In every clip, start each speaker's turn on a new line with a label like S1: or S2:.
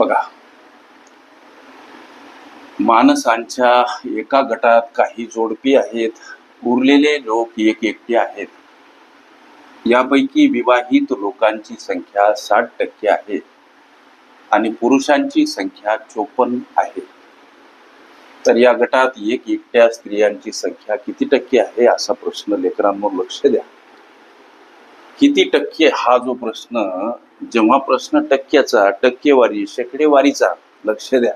S1: बघा. माणसांच्या एका गटात काही जोडपी आहेत उरलेले लोक एक एकटे आहेत. यापैकी विवाहित लोकांची संख्या साठ टक्के आहे आणि पुरुषांची संख्या चोपन्न आहे. तर या गटात एक एकट्या स्त्रियांची संख्या किती टक्के आहे असा प्रश्न लेकरांवर लक्ष द्या. किती टक्के हा जो प्रश्न जेव्हा प्रश्न टक्क्याचा टक्केवारी शेकडेवारीचा लक्ष द्या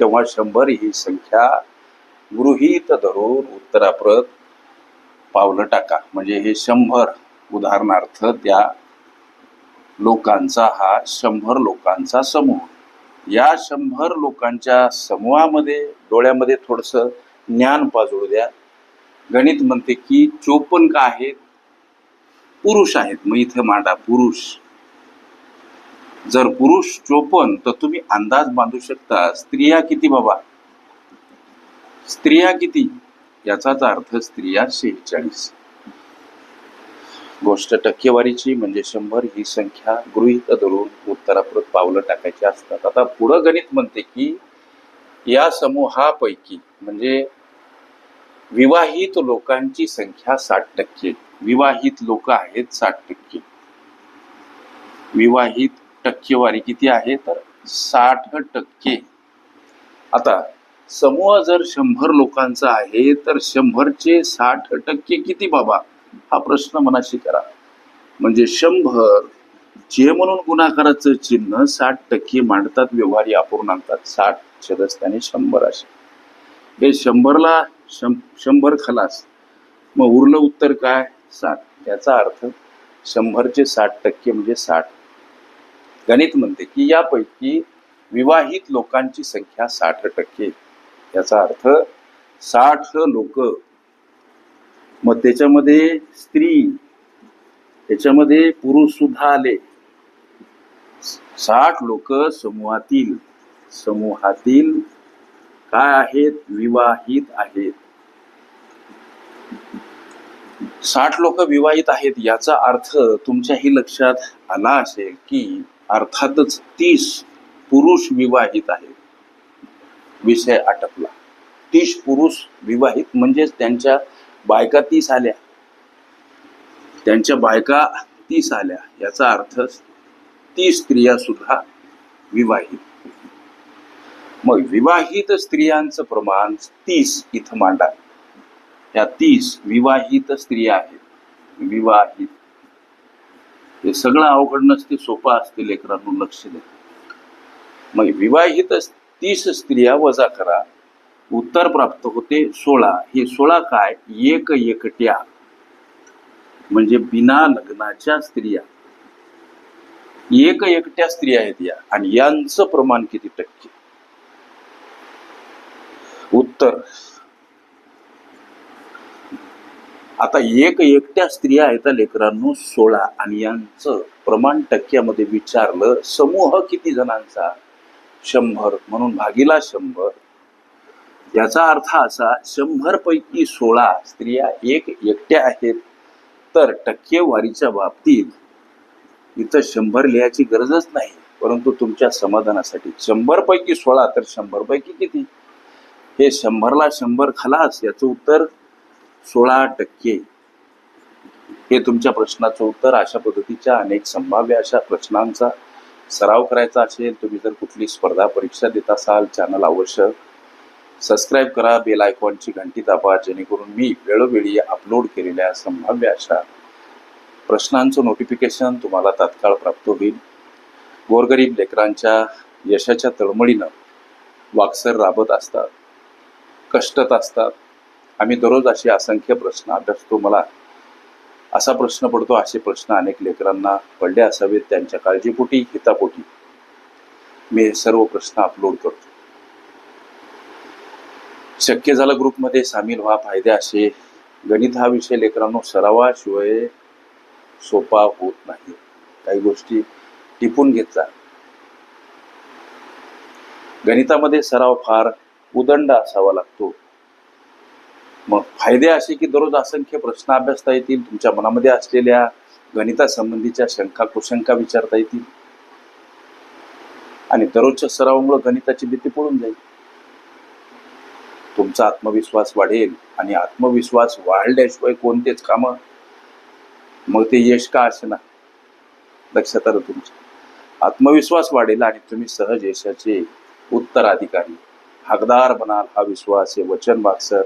S1: तेव्हा शंभर ही संख्या गृहीत धरून उत्तराप्रत पावलं टाका. म्हणजे हे शंभर उदाहरणार्थ त्या लोकांचा हा शंभर लोकांचा समूह. या शंभर लोकांच्या समूहामध्ये डोळ्यामध्ये थोडस ज्ञान पाजळू द्या. गणित म्हणते की चोपन्न का आहेत? पुरुष आहेत. मग इथे मांडा पुरुष. जर पुरुष चोपन तर तुम्ही अंदाज बांधू शकता स्त्रिया किती बाबा? स्त्रिया किती? याचाच अर्थ स्त्रिया शेहेचाळीस. गोष्ट टक्केवारीची म्हणजे शंभर ही संख्या गृहीत धरून उत्तराप्रत पावलं टाकायची असतात. आता पुढं गणित म्हणते की या समूहापैकी म्हणजे विवाहित लोकांची संख्या साठ टक्के. विवाहित लोक आहेत साठ टक्के. विवाहित टक्केवारी किती आहे? तर साठ टक्के. आता समूह जर शंभर लोकांचा आहे तर शंभरचे साठ टक्के किती बाबा? हा प्रश्न मनाशी करा. म्हणजे शंभर जे म्हणून गुणाकाराचं चिन्ह साठ टक्के मांडतात व्यवहारी अपूर्णांकात साठ छदस्थाने शंभर असे. हे शंभरला शं शंभर खलास. मग उरलं उत्तर काय? साठ. याचा अर्थ शंभरचे साठ टक्के म्हणजे साठ. गणित म्हणते की यापैकी विवाहित लोकांची संख्या साठ टक्के. याचा अर्थ साठ लोक. मग त्याच्यामध्ये स्त्री त्याच्यामध्ये पुरुष सुद्धा आले. साठ लोक समूहातील. समूहातील काय आहेत? विवाहित आहेत. साठ लोक विवाहित आहेत याचा अर्थ तुमच्याही लक्षात आला असेल की अर्थातच तीस पुरुष विवाहित आहेत. विषय आटपला. तीस पुरुष विवाहित म्हणजेच त्यांच्या बायका तीस आल्या. त्यांच्या बायका तीस आल्या. याचा अर्थ तीस स्त्रिया सुद्धा विवाहित. मग विवाहित स्त्रियांचं प्रमाण तीस इथं मांडा या तीस विवाहित स्त्रिया आहेत. विवाहित. हे सगळं अवघड नसते सोपं असते लेकरांना लक्ष द्या. मग विवाहित तीस स्त्रिया वजा करा. उत्तर प्राप्त होते सोळा. हे सोळा काय? एक एकट्या. म्हणजे बिना लग्नाच्या स्त्रिया. एक एकट्या स्त्रिया आहेत या. आणि यांचं प्रमाण किती टक्के? उत्तर. आता एक एकट्या स्त्रिया आहेत लेकरांनो सोळा. आणि यांचं प्रमाण टक्क्यामध्ये विचारलं समूह किती जणांचा? शंभर. म्हणून भागीला शंभर. याचा अर्थ असा शंभर पैकी सोळा स्त्रिया एक एकट्या आहेत. तर टक्केवारीच्या बाबतीत इथं शंभर लिहायची गरजच नाही. परंतु तुमच्या समाधानासाठी शंभर पैकी सोळा तर शंभर पैकी किती? हे शंभरला शंभर खलास याचं उत्तर सोळा टक्के हे तुमच्या प्रश्नाचं उत्तर अशा पद्धतीच्या अनेक संभाव्य अशा प्रश्नांचा सराव करायचा असेल तुम्ही जर कुठली स्पर्धा परीक्षा देत असाल चॅनल आवश्यक सबस्क्राईब करा बेल आयकॉनची घंटी दाबा जेणेकरून मी वेळोवेळी अपलोड केलेल्या संभाव्य अशा प्रश्नांचं नोटिफिकेशन तुम्हाला तात्काळ प्राप्त होईल. गोरगरीब लेकरांच्या यशाच्या तळमळीनं वाक्सर राबत असतात कष्टत असतात आम्ही दररोज असे असंख्य प्रश्न अभ्यासतो मला असा प्रश्न पडतो असे प्रश्न अनेक लेकरांना पडले असावेत. त्यांच्या काळजीपोटी हितापोटी. मी हे सर्व प्रश्न अपलोड करतो. शक्य झालं ग्रुपमध्ये सामील व्हा. फायदे असे. गणित हा विषय लेकरांनो सरावाशिवाय सोपा होत नाही. काही गोष्टी टिपून घेतल्या गणितामध्ये सराव फार उदंड असावा लागतो. मग फायदे असे की दररोज असंख्य प्रश्न अभ्यासता येतील तुमच्या मनामध्ये असलेल्या गणितासंबंधीच्या शंका कुशंका विचारता येतील. आणि दररोजच्या सरावामुळे गणिताची भीती पळून जाईल. तुमचा आत्मविश्वास वाढेल आणि आत्मविश्वास वाढल्याशिवाय कोणतेच काम? मग ते यश का ना लक्षात आलं तुमचं? आत्मविश्वास वाढेल आणि तुम्ही सहज यशाचे उत्तराधिकारी हकदार बनाल हा विश्वास हे वचन सर.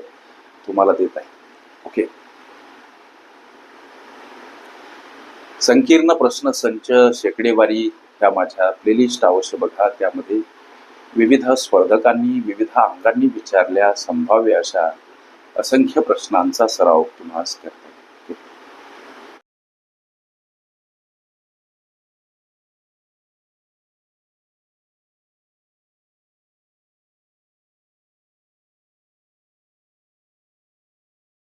S1: तुम्हाला देत आहे. ओके संकीर्ण प्रश्न संच शेकडेवारी त्या माझ्या प्लेलिस्ट अवश्य बघा. त्यामध्ये विविध स्पर्धकांनी विविध अंगांनी विचारल्या संभाव्य अशा असंख्य प्रश्नांचा सराव तुम्हाला करता